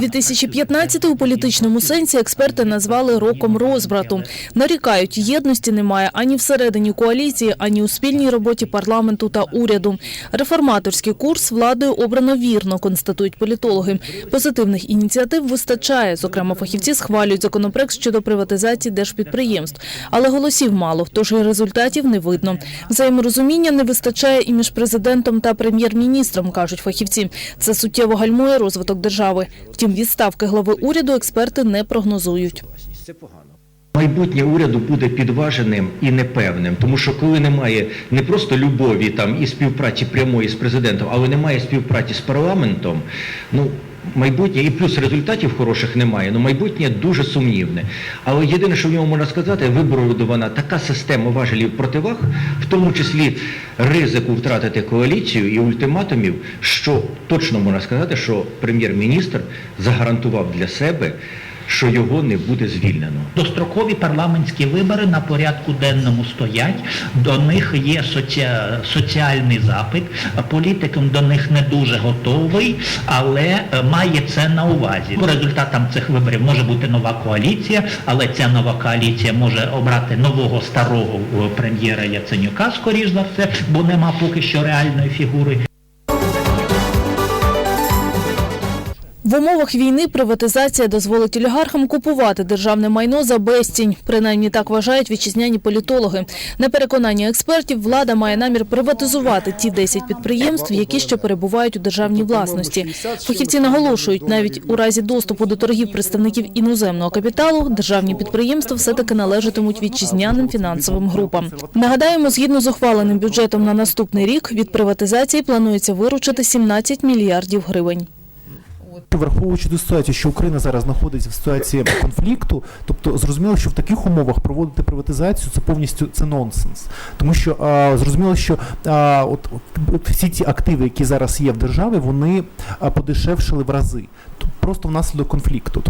2015 у політичному сенсі експерти назвали роком розбрату. Нарікають, єдності немає ані всередині коаліції, ані у спільній роботі парламенту та уряду. Реформаторський курс владою обрано вірно, констатують політологи. Позитивних ініціатив вистачає. Зокрема, фахівці схвалюють законопроект щодо приватизації держпідприємств. Але голосів мало, тож і результатів не видно. Взаєморозуміння не вистачає і між президентом та прем'єр-міністром, кажуть фахівці. Це суттєво гальмує розвиток держави. Втім, відставки глави уряду експерти не прогнозують. Майбутнє уряду буде підваженим і непевним, тому що коли немає не просто любові там і співпраці прямої з президентом, але немає співпраці з парламентом, ну майбутнє і плюс результатів хороших немає. але майбутнє дуже сумнівне. Але єдине, що в ньому можна сказати, виборудована така система важелів противаг, в тому числі ризику втратити коаліцію і ультиматумів, що точно можна сказати, що прем'єр-міністр загарантував для себе, що його не буде звільнено. Дострокові парламентські вибори на порядку денному стоять, до них є соці... соціальний запит, політикум до них не дуже готовий, але е, має це на увазі. По результатам цих виборів може бути нова коаліція, але ця нова коаліція може обрати нового старого е, прем'єра Яценюка, скоріш за все, бо нема поки що реальної фігури. В умовах війни приватизація дозволить олігархам купувати державне майно за безцінь. Принаймні так вважають вітчизняні політологи. На переконання експертів, влада має намір приватизувати ті 10 підприємств, які ще перебувають у державній власності. Фахівці наголошують, навіть у разі доступу до торгів представників іноземного капіталу, державні підприємства все-таки належатимуть вітчизняним фінансовим групам. Нагадаємо, згідно з ухваленим бюджетом на наступний рік, від приватизації планується виручити 17 мільярдів гривень. Враховуючи ту ситуацію, що Україна зараз знаходиться в ситуації конфлікту, тобто зрозуміло, що в таких умовах проводити приватизацію це повністю це нонсенс. Тому що а, зрозуміло, що а, от, от всі ці активи, які зараз є в державі, вони подешевшили в рази. Тобто просто внаслідок конфлікту.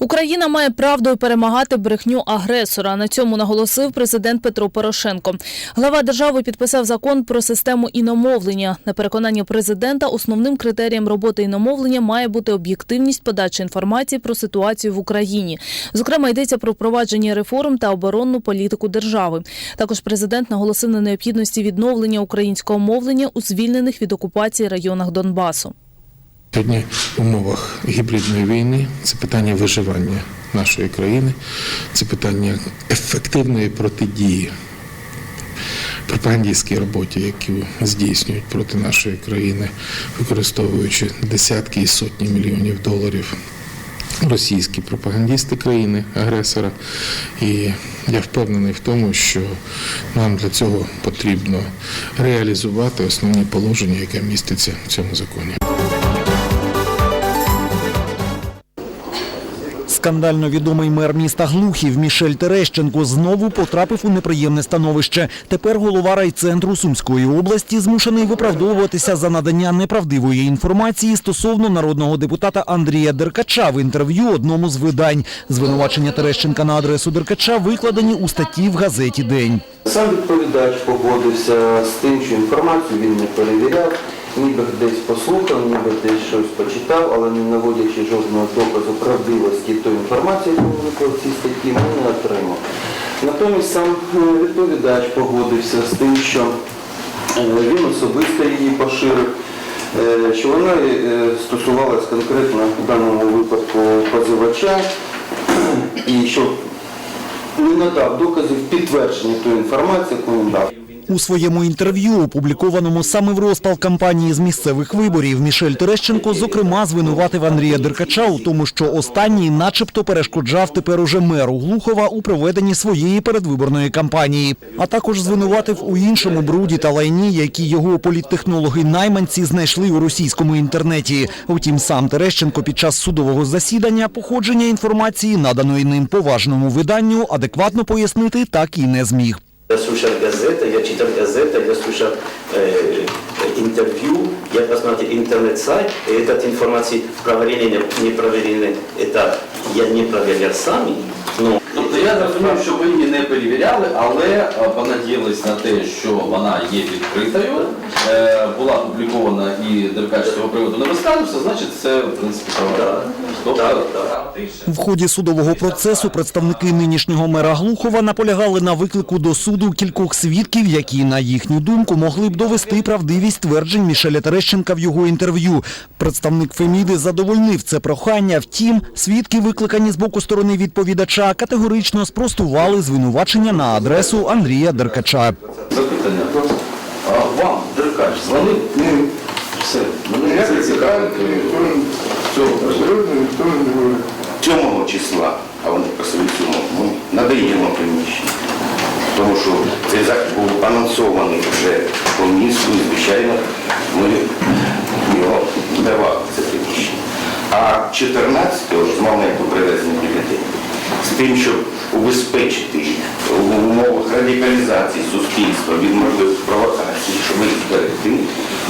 Україна має правдою перемагати брехню агресора. На цьому наголосив президент Петро Порошенко. Глава держави підписав закон про систему іномовлення. На переконання президента, основним критерієм роботи іномовлення має бути об'єктивність подачі інформації про ситуацію в Україні. Зокрема, йдеться про впровадження реформ та оборонну політику держави. Також президент наголосив на необхідності відновлення українського мовлення у звільнених від окупації районах Донбасу. Сьогодні в умовах гібридної війни це питання виживання нашої країни, це питання ефективної протидії пропагандистській роботі, яку здійснюють проти нашої країни, використовуючи десятки і сотні мільйонів доларів російські пропагандисти країни агресора. І я впевнений в тому, що нам для цього потрібно реалізувати основні положення, яке міститься в цьому законі. Скандально відомий мер міста Глухів Мішель Терещенко знову потрапив у неприємне становище. Тепер голова райцентру Сумської області змушений виправдовуватися за надання неправдивої інформації стосовно народного депутата Андрія Деркача в інтерв'ю одному з видань. Звинувачення Терещенка на адресу Деркача викладені у статті в газеті День. Сам відповідач погодився з тим, що інформацію він не перевіряв, ніби десь послухав, ніби десь щось почитав, але не наводячи жодного доказу правдивості тої інформації, яку виклав в цій статті, ми не отримав. Натомість сам е, відповідач погодився з тим, що е, він особисто її поширив, е, що вона стосувалась конкретно в даному випадку позивача, і що не надав доказів підтвердження тої інформації, яку він дав. У своєму інтерв'ю, опублікованому саме в розпал кампанії з місцевих виборів, Мішель Терещенко, зокрема, звинуватив Андрія Деркача у тому, що останній начебто перешкоджав тепер уже меру Глухова у проведенні своєї передвиборної кампанії, а також звинуватив у іншому бруді та лайні, які його політтехнологи-найманці знайшли у російському інтернеті. Втім, сам Терещенко під час судового засідання походження інформації, наданої ним поважному виданню, адекватно пояснити так і не зміг. Я слушал газеты, я читал газеты, я слушал э, интервью, я посмотрел интернет-сайт, и этот информации проверенный, не проверенный, это я не проверял сами, но я зрозумів, що ви її не перевіряли, але е, понадіялись на те, що вона є відкритою, е, була опублікована і Деркач з цього приводу не висказався, значить це в принципі правда. Тобто, В ході судового процесу представники нинішнього мера Глухова наполягали на виклику до суду кількох свідків, які, на їхню думку, могли б довести правдивість тверджень Мішеля Терещенка в його інтерв'ю. Представник Феміди задовольнив це прохання. Втім, свідки, викликані з боку сторони відповідача, категорично спростували звинувачення на адресу Андрія Деркача. запитання. А вам Деркач дзвонив? Ні. Все. Мене це цікавить. Цього 7 числа, а вони просили 7, ми надаємо приміщення. Тому що цей захід був анонсований вже по місту, і, звичайно, ми його давали це приміщення. А 14-го ж з з тим, щоб убезпечити в умовах радикалізації суспільства від можливих провокацій, щоб їх зберегти,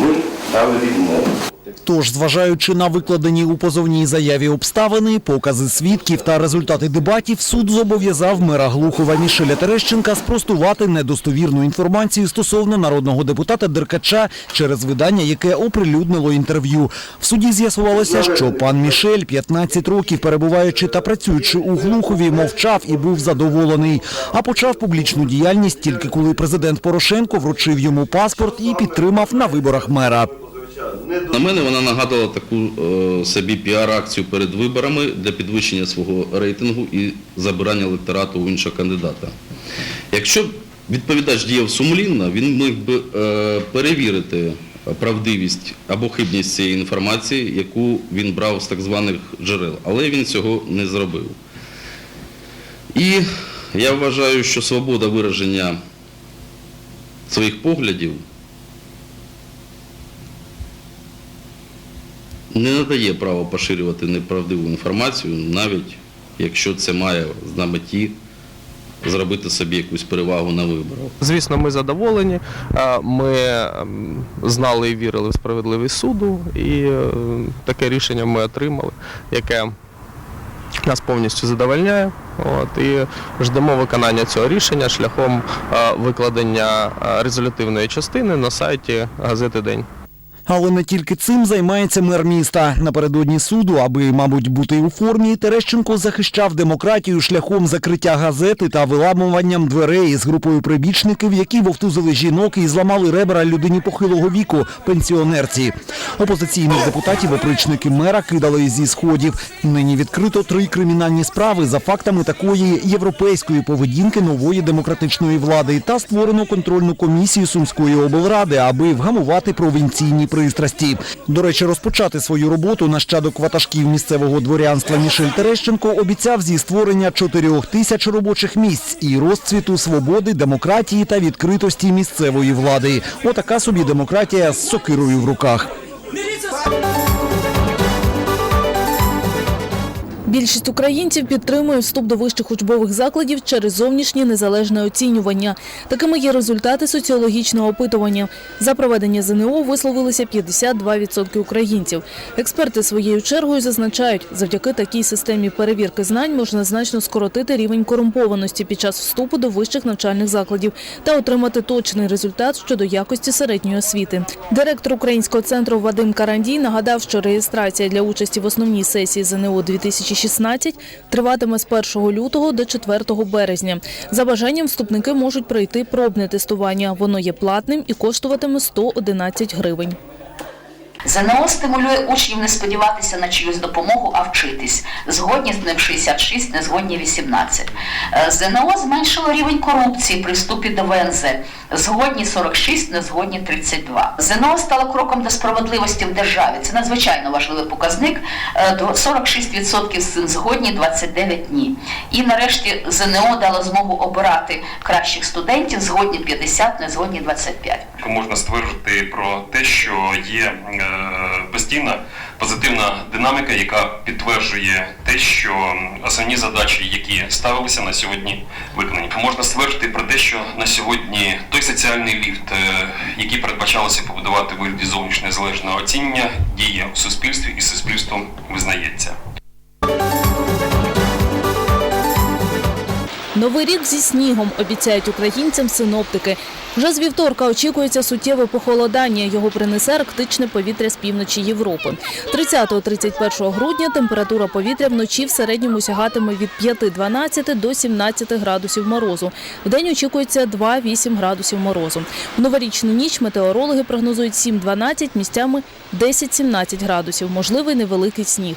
ми дали відмову. Тож, зважаючи на викладені у позовній заяві обставини, покази свідків та результати дебатів, суд зобов'язав мера Глухова Мішеля Терещенка спростувати недостовірну інформацію стосовно народного депутата Деркача через видання, яке оприлюднило інтерв'ю. В суді з'ясувалося, що пан Мішель, 15 років перебуваючи та працюючи у Глухові, мовчав і був задоволений, а почав публічну діяльність тільки коли президент Порошенко вручив йому паспорт і підтримав на виборах мера. На мене вона нагадувала таку е, собі піар-акцію перед виборами для підвищення свого рейтингу і забирання електорату у іншого кандидата. Якщо відповідач діяв сумлінно, він міг би е, перевірити правдивість або хибність цієї інформації, яку він брав з так званих джерел, але він цього не зробив. І я вважаю, що свобода вираження своїх поглядів не надає права поширювати неправдиву інформацію, навіть якщо це має на меті зробити собі якусь перевагу на виборах. Звісно, ми задоволені. Е, Ми ем, знали і вірили в справедливість суду, і е, таке рішення ми отримали, яке нас повністю задовольняє. От, і ждемо виконання цього рішення шляхом е, викладення резолютивної частини на сайті газети День. Але не тільки цим займається мер міста. Напередодні суду, аби, мабуть, бути у формі, Терещенко захищав демократію шляхом закриття газети та виламуванням дверей з групою прибічників, які вовтузили жінок і зламали ребра людині похилого віку, пенсіонерці. Опозиційних депутатів опричники мера кидали зі сходів. Нині відкрито три кримінальні справи за фактами такої європейської поведінки нової демократичної влади та створено контрольну комісію Сумської облради, аби вгамувати провінційні пристрасті. До речі, розпочати свою роботу нащадок ватажків місцевого дворянства Мішель Терещенко обіцяв зі створення чотирьох тисяч робочих місць і розцвіту свободи, демократії та відкритості місцевої влади. Отака собі демократія з сокирою в руках. Більшість українців підтримує вступ до вищих учбових закладів через зовнішнє незалежне оцінювання. Такими є результати соціологічного опитування. За проведення ЗНО висловилися 52% українців. Експерти своєю чергою зазначають, завдяки такій системі перевірки знань можна значно скоротити рівень корумпованості під час вступу до вищих навчальних закладів та отримати точний результат щодо якості середньої освіти. Директор Українського центру Вадим Карандій нагадав, що реєстрація для участі в основній сесії ЗНО 2016 триватиме з 1 лютого до 4 березня. За бажанням вступники можуть пройти пробне тестування. Воно є платним і коштуватиме 111 гривень. ЗНО стимулює учнів не сподіватися на чиюсь допомогу, а вчитись. Згодні з ним 66, не згодні 18. Е, ЗНО зменшило рівень корупції при вступі до ВНЗ. Згодні 46, не згодні 32. ЗНО стало кроком до справедливості в державі. Це надзвичайно важливий показник. Е, до 46% з цим згодні, 29 ні. І нарешті ЗНО дало змогу обирати кращих студентів, згодні 50, не згодні 25. можна стверджувати про те, що є е, постійна позитивна динаміка, яка підтверджує те, що основні задачі, які ставилися на сьогодні, виконані. Можна стверджувати про те, що на сьогодні той соціальний ліфт, е, який передбачалося побудувати вигляді зовнішньо незалежного оцінення, діє у суспільстві і суспільством визнається. Новий рік зі снігом обіцяють українцям синоптики. Вже з вівторка очікується суттєве похолодання. Його принесе арктичне повітря з півночі Європи. 30-31 грудня температура повітря вночі в середньому сягатиме від 5-12 до 17 градусів морозу. Вдень очікується 2-8 градусів морозу. В новорічну ніч метеорологи прогнозують 7-12, місцями 10-17 градусів. Можливий невеликий сніг.